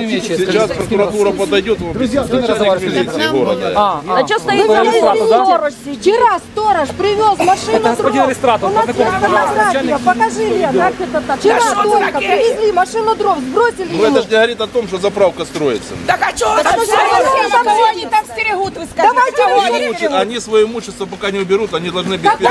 не имеет чести. Сейчас прокуратура подойдет, вы объясните, начальник милиции города. А, А что стоит за да? сторож? Вчера сторож привез машину Это господин дров. У нас есть фотография, покажи, Лен, как это так. Вчера только привезли машину дров, сбросили Ну это же не говорит о том, что заправка строится. Так а что там всё они там стерегут, вы они свое имущество пока не уберут, они должны обеспечить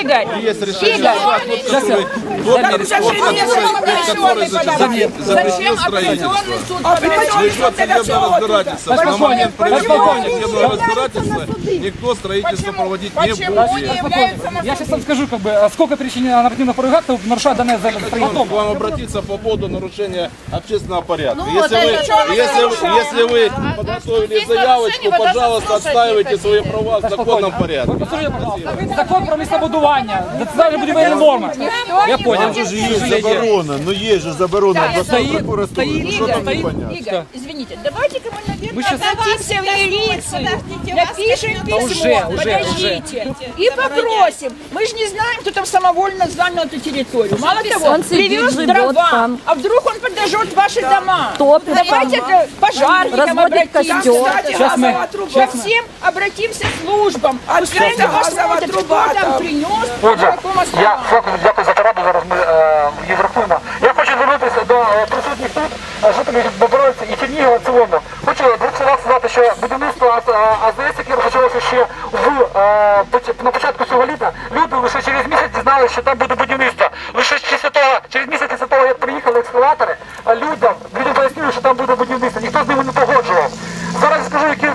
Игорь, Есть решение. Я- который строительство. Пришло судебное разбирательство. С момента проведения судебного разбирательства никто строительство проводить не будет. Я сейчас вам скажу, как бы, а сколько причинено нормативно-правовых актов, нарушая данное законодательство. К вам обратиться по поводу нарушения общественного порядка. Если вы, если, если вы подготовили заявочку, пожалуйста, отстаивайте свои права в законном порядке. Закон про містобудування, це будівельні норми. Я понял. Заборона, но есть же заборона областной стоит- прокуратуры. стоит- Ну, что там стоит- непонятно? Игорь, извините, давайте-ка мы, наверное, Мы щас- обратимся в милицию, напишем письмо, уже, уже, подождите, и попросим. Мы же не знаем, кто там самовольно занял эту территорию. Мало того, Он сидит, привез живет дрова, там. а вдруг он подожжет ваши дома. Топит Давайте там. к пожарникам Разводит обратимся. костер. Кстати, Сейчас мы- газовая труба. сейчас Ко мы- всем обратимся службам. Пускай это они газовая посмотрят, труба кто там там? принес, Отже, на каком я основании. дякую, за пораду. Зараз ми е, її врахуємо. Я хочу звернутися до е, присутніх тут е, жителів Бобровиці і Чернігова в цілому. Хочу двох словах сказати, що будівництво АЗС, яке розпочалося ще в е, на початку цього літа, люди лише через місяць дізналися, що там буде будівництво. Лише після того, через місяць після того, як приїхали екскаватори, людям людям пояснили, що там буде будівництво. Ніхто з ними не погоджував. Зараз скажу, які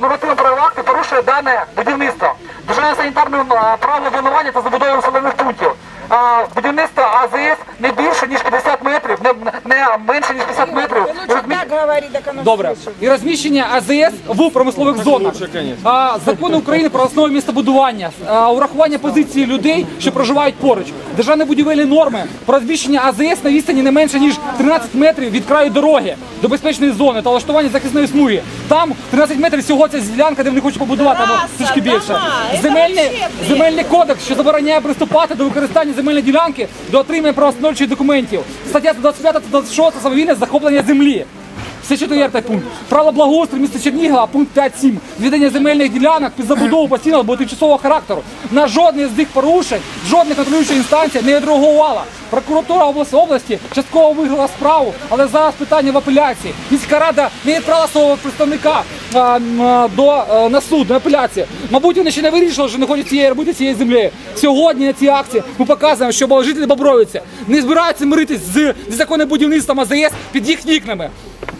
нормативні правові акти порушує дане будівництво. Державне санітарне е, право винування та забудови населених пунктів. Будівництво АЗС не більше, ніж 50 метрів, не, не менше, ніж 50 метрів. Добре. І розміщення АЗС в промислових зонах. А, закони України про основи містобудування, а, урахування позиції людей, що проживають поруч. Державні будівельні норми про розміщення АЗС на відстані не менше, ніж 13 метрів від краю дороги до безпечної зони та влаштування захисної смуги. Там 13 метрів всього це ділянка, де вони хочуть побудувати, або трішки більше. Земельний, земельний кодекс, що забороняє приступати до використання земельної ділянки до отримання правостановчих документів. Стаття 25 та 26 самовільне захоплення землі. Це четвертий пункт. Право благоустрою міста Чернігова, пункт 5.7. Віддання земельних ділянок під забудову постійного або тимчасового характеру. На жодне з цих порушень жодна контролююча інстанція не відреагувала. Прокуратура області частково виграла справу, але зараз питання в апеляції. Міська рада не відправила свого представника а, а, до а, на суд на апеляцію. Мабуть, вони ще не вирішили, що не хочуть цієї робити цією землею. Сьогодні на цій акції ми показуємо, що жителі Бобровиці не збираються миритись з незаконним будівництвом АЗС під їх нікнами.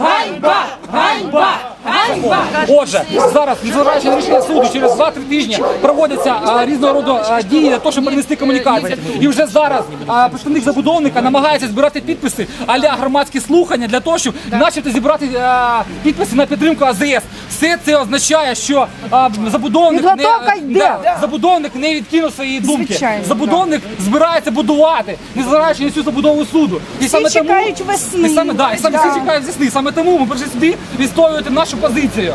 Ганьба! Ганьба! Ганьба! Отже, зараз, незважаючи на рішення суду, через 2-3 тижні проводяться а, різного роду а, дії для того, щоб перенести комунікації. І вже зараз а, представник забудовника намагається збирати підписи аля громадські слухання для того, щоб начебто зібрати а, підписи на підтримку АЗС. Все це означає, що а, забудовник не, Підготовка йде. Да, забудовник не відкинув свої думки. Звичайно, Забудовник збирається будувати, незважаючи на цю забудову суду. І саме тому чекають весни. І саме да, і саме Да. всі чекають весни. Саме тому ми прийшли сюди відстоювати нашу позицію.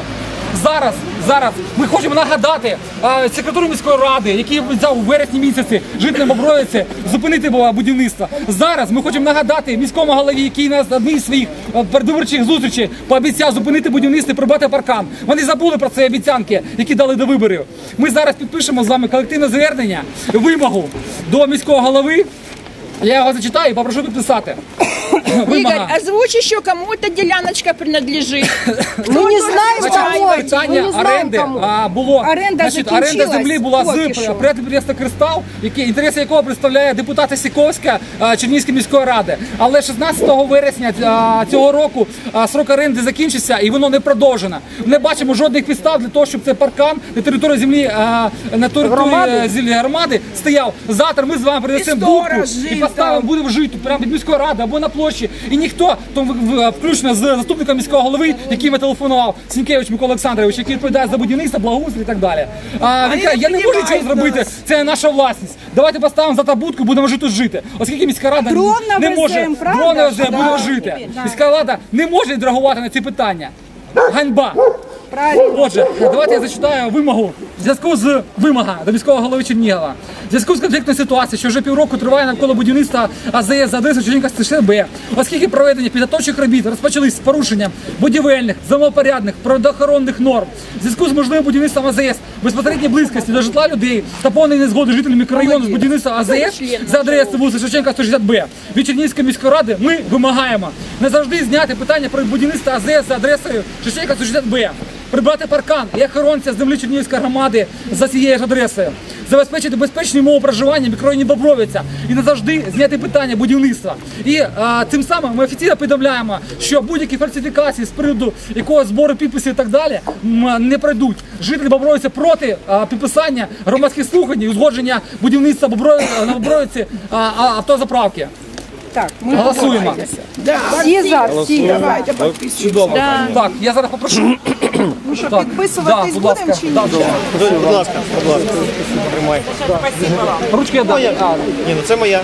Зараз, зараз ми хочемо нагадати е, секретарю міської ради, який взяв у вересні місяці жителям Оброїці зупинити будівництво. Зараз ми хочемо нагадати міському голові, який на одній з своїх е, передвиборчих зустрічей пообіцяв зупинити будівництво і прибрати паркан. Вони забули про ці обіцянки, які дали до виборів. Ми зараз підпишемо з вами колективне звернення, вимогу до міського голови. Я його зачитаю і попрошу підписати. Игорь, Вимога. озвучь еще, кому эта деляночка принадлежит. Мы не знаем, кому. Мы Питання не знаем, оренди кому. а, було Оренда значить, оренда закінчилась землі була поки з що. підприємства Кристал, які інтереси якого представляє депутата Сіковська а, Чернігівської міської ради. Але 16 вересня а, цього року а, срок оренди закінчився і воно не продовжено. Не бачимо жодних підстав для того, щоб цей паркан на території землі а, на території Громади? е, землі громади стояв. Завтра ми з вами принесемо сторож будку і жив поставимо, там. будемо жити прямо від міської ради або на площі. І ніхто, включно з заступником міського голови, який ми телефонував, Сінкевич Микола Олександрович, який відповідає за будівництво, благоустрій і так далі. А, він каже, я не можу нічого зробити, це наша власність. Давайте поставимо за табутку, будемо жити жити. Оскільки міська рада не може правда будемо жити. Міська рада не може відреагувати на ці питання. Ганьба. Отже, давайте я зачитаю вимогу в зв'язку з вимога до міського голови Чернігова. В зв'язку з конфліктною ситуацією, що вже півроку триває навколо будівництва АЗС за адресою Чернігівська 160 Б, оскільки проведення підготовчих робіт розпочались з порушенням будівельних, землепорядних, природоохоронних норм, в зв'язку з можливим будівництвом АЗС безпосередній близькості до житла людей та повної незгоди жителів мікрорайону з будівництва АЗС за адресою вулиця Шевченка 160 Б. Від Чернігівської міської ради ми вимагаємо не завжди зняти питання про будівництво АЗС за адресою Шевченка 160 Б прибрати паркан і охоронця землі Чернігівської громади за цією ж адресою, забезпечити безпечні умови проживання в мікрорайоні Бобровиця і назавжди зняти питання будівництва. І а, тим самим ми офіційно повідомляємо, що будь-які фальсифікації з приводу якогось збору підписів і так далі не пройдуть. Жителі Бобровиці проти а, підписання громадських слухань і узгодження будівництва Бобровиці, на Бобровиці а, автозаправки. Так, ми Голосуємо. Всі за, всі. давайте підписуємо. Так, я зараз попрошу. Ну що, Так, підписуватись да, будь ласка, будемо чи ні? да, да. Будь ласка, будь ласка. Тримайте. Ручки я дам. А, Ні, ну це моя.